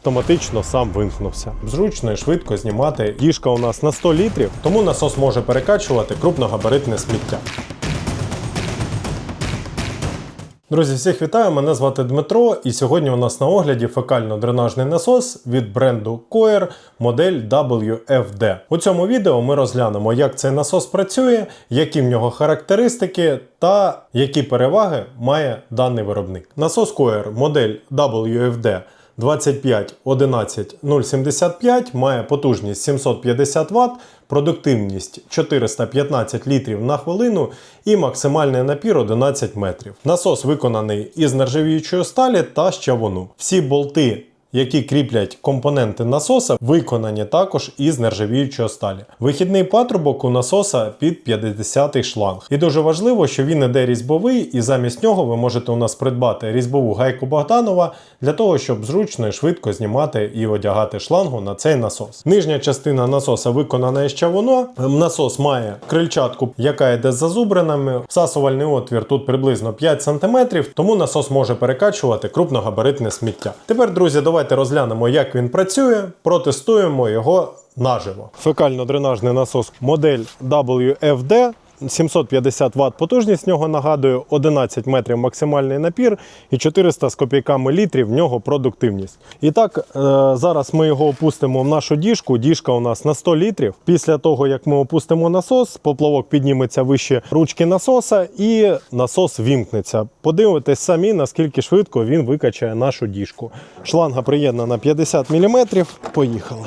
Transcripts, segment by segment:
автоматично сам вимкнувся. Зручно і швидко знімати. Діжка у нас на 100 літрів, тому насос може перекачувати крупногабаритне сміття. Друзі, всіх вітаю! Мене звати Дмитро, і сьогодні у нас на огляді фекально-дренажний насос від бренду Coer модель WFD. У цьому відео ми розглянемо, як цей насос працює, які в нього характеристики та які переваги має даний виробник. Насос Coer модель WFD 25 11 075 має потужність 750 Вт, продуктивність 415 літрів на хвилину і максимальний напір 11 метрів. Насос виконаний із нержавіючої сталі та щавуну. Всі болти які кріплять компоненти насоса, виконані також із нержавіючої сталі. Вихідний патрубок у насоса під 50 шланг. І дуже важливо, що він іде різьбовий, і замість нього ви можете у нас придбати різьбову гайку Богданова для того, щоб зручно і швидко знімати і одягати шлангу на цей насос. Нижня частина насоса виконана із чавуно. Насос має крильчатку, яка йде з зазубринами. Всасувальний отвір тут приблизно 5 см, тому насос може перекачувати крупногабаритне сміття. Тепер, друзі, давайте розглянемо, як він працює, протестуємо його наживо. Фекально-дренажний насос модель WFD. 750 Вт потужність нього нагадую, 11 метрів максимальний напір і 400 з копійками літрів в нього продуктивність. І так, е, зараз ми його опустимо в нашу діжку. Діжка у нас на 100 літрів. Після того, як ми опустимо насос, поплавок підніметься вище ручки насоса і насос вімкнеться. Подивитесь самі, наскільки швидко він викачає нашу діжку. Шланга приєднана 50 мм. Поїхали.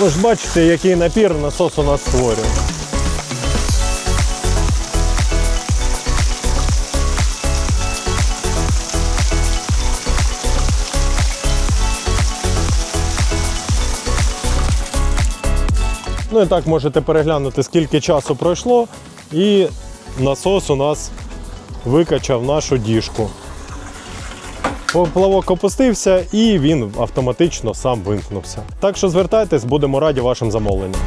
Ви ж бачите, який напір насос у нас створює. Ну і так можете переглянути, скільки часу пройшло, і насос у нас викачав нашу діжку. Поплавок опустився і він автоматично сам вимкнувся. Так що звертайтесь, будемо раді вашим замовленням.